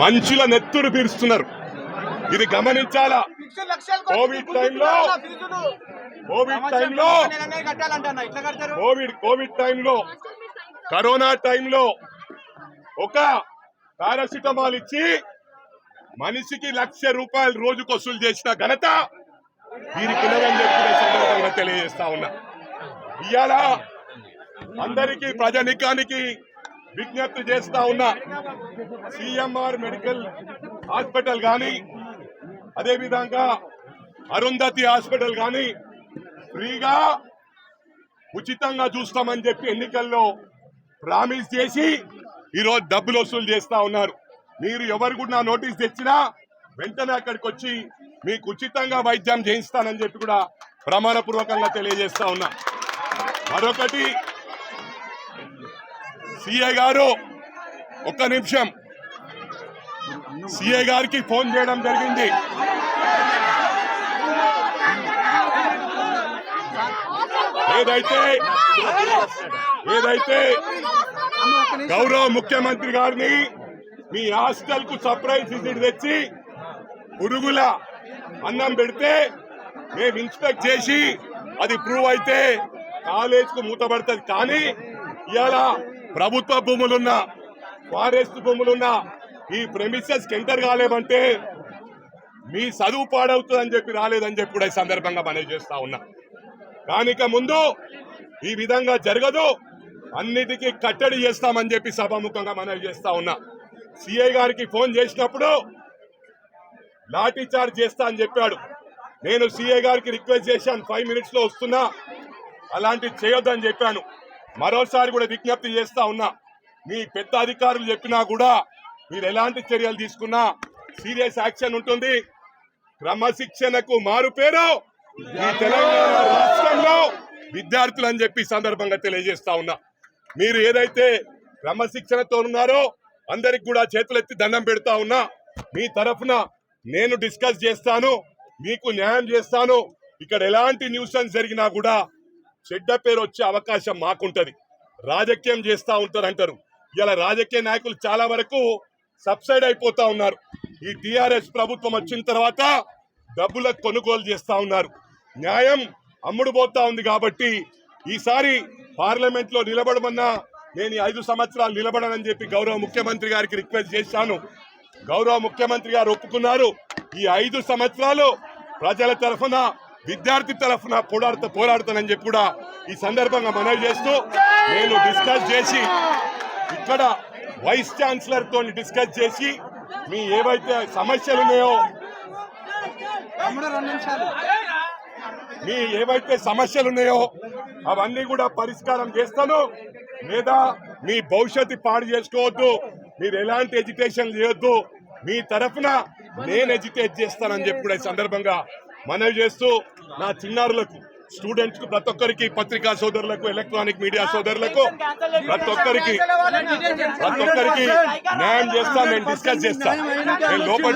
మంచుల నెత్తురు పీరుస్తున్నారు ఇది గమనించాలా? కోవిడ్ టైంలో కోవిడ్ టైంలో కోవిడ్ కోవిడ్ టైంలో కరోనా టైంలో ఒక పారాసిటమాల్ ఇచ్చి మనిషికి లక్ష రూపాయలు రోజుకు వసూలు చేసిన ఘనత నేను సందర్భంగా తెలియజేస్తా ఉన్నా. ఇవాళ అందరికీ ప్రజానికానికి విజ్ఞప్తి చేస్తా ఉన్నా సిఎంఆర్ మెడికల్ హాస్పిటల్ కానీ అదేవిధంగా అరుంధతి హాస్పిటల్ కానీ ఫ్రీగా ఉచితంగా చూస్తామని చెప్పి ఎన్నికల్లో ప్రామిస్ చేసి ఈరోజు డబ్బులు వసూలు చేస్తా ఉన్నారు. మీరు ఎవరు కూడా నా నోటీస్ తెచ్చినా వెంటనే అక్కడికి వచ్చి మీకు ఉచితంగా వైద్యం చేయిస్తానని చెప్పి కూడా ప్రమాణపూర్వకంగా తెలియజేస్తా ఉన్నా. మరొకటి సిఐ గారు ఒక్క నిమిషం. సిఐ గారికి ఫోన్ చేయడం జరిగింది. ఏదైతే ఏదైతే గౌరవ ముఖ్యమంత్రి గారిని మీ హాస్టల్కు సర్ప్రైజ్ విజిట్ తెచ్చి పురుగుల అన్నం పెడితే మేము ఇన్స్పెక్ట్ చేసి అది ప్రూవ్ అయితే కాలేజ్కు మూతపడుతుంది. కానీ ఇలా ప్రభుత్వ భూములున్న ఫారెస్ట్ భూములున్న ఈ ప్రెమిసెస్ ఎంటర్ కాలేమంటే మీ చదువు పాడవుతుందని చెప్పి రాలేదని చెప్పి కూడా ఈ సందర్భంగా మనం చేస్తా ఉన్నా. కానిక ముందు ఈ విధంగా జరగదు అన్నిటికీ కట్టడి చేస్తామని చెప్పి సభాముఖంగా మనం చేస్తా ఉన్నా. సిఐ గారికి ఫోన్ చేసినప్పుడు లాఠీ చార్జ్ చేస్తా అని చెప్పాడు. నేను సిఐ గారికి రిక్వెస్ట్ చేశాను ఫైవ్ మినిట్స్లో వస్తున్నా అలాంటివి చేయొద్దని చెప్పాను. మరోసారి కూడా విజ్ఞప్తి చేస్తా ఉన్నా మీ పెద్ద అధికారులు చెప్పినా కూడా మీరు ఎలాంటి చర్యలు తీసుకున్నా సీరియస్ యాక్షన్ ఉంటుంది. క్రమశిక్షణకు మారు పేరు ఈ తెలంగాణ రాష్ట్రంలో విద్యార్థులు అని చెప్పి సందర్భంగా తెలియజేస్తా ఉన్నా. మీరు ఏదైతే క్రమశిక్షణతో ఉన్నారో అందరికి కూడా చేతులెత్తి దండం పెడతా ఉన్నా మీ తరఫున నేను డిస్కస్ చేస్తాను మీకు న్యాయం చేస్తాను. ఇక్కడ ఎలాంటి న్యూసెన్స్ జరిగినా కూడా చెడ్డ పేరు వచ్చే అవకాశం మాకుంటది. రాజకీయం చేస్తా ఉంటారు అంటారు ఇలా రాజకీయ నాయకులు చాలా వరకు సబ్సైడ్ అయిపోతా ఉన్నారు. ఈ టిఆర్ఎస్ ప్రభుత్వం వచ్చిన తర్వాత డబ్బుల కొనుగోలు చేస్తా ఉన్నారు. న్యాయం అమ్ముడుపోతా ఉంది కాబట్టి ఈసారి పార్లమెంట్లో నిలబడమన్నా నేను ఐదు సంవత్సరాలు నిలబడనని చెప్పి గౌరవ ముఖ్యమంత్రి గారికి రిక్వెస్ట్ చేశాను. గౌరవ ముఖ్యమంత్రి గారు ఒప్పుకున్నారు. ఈ ఐదు సంవత్సరాలు ప్రజల తరఫున విద్యార్థి తరఫున పోరాడుతా పోరాడుతానని చెప్పి కూడా ఈ సందర్భంగా మనవి చేస్తూ నేను డిస్కస్ చేసి ఇక్కడ వైస్ ఛాన్సలర్ డిస్కస్ చేసి మీ ఏవైతే సమస్యలు ఉన్నాయో మీ ఏవైతే సమస్యలు ఉన్నాయో అవన్నీ కూడా పరిష్కారం చేస్తాను. లేదా మీ భవిష్యత్తు పాడు చేసుకోవద్దు. మీరు ఎలాంటి ఎడ్యుకేషన్ చేయొద్దు. మీ తరఫున నేను ఎడ్యుకేట్ చేస్తానని చెప్పి కూడా ఈ సందర్భంగా మనవి చేస్తూ నా చిన్నారులకు స్టూడెంట్స్కు ప్రతి ఒక్కరికి పత్రికా సోదరులకు ఎలక్ట్రానిక్ మీడియా సోదరులకు ప్రతి ఒక్కరికి ప్రతి ఒక్కరికి న్యాయం చేస్తాను నేను డిస్కస్ చేస్తాను నేను లోపల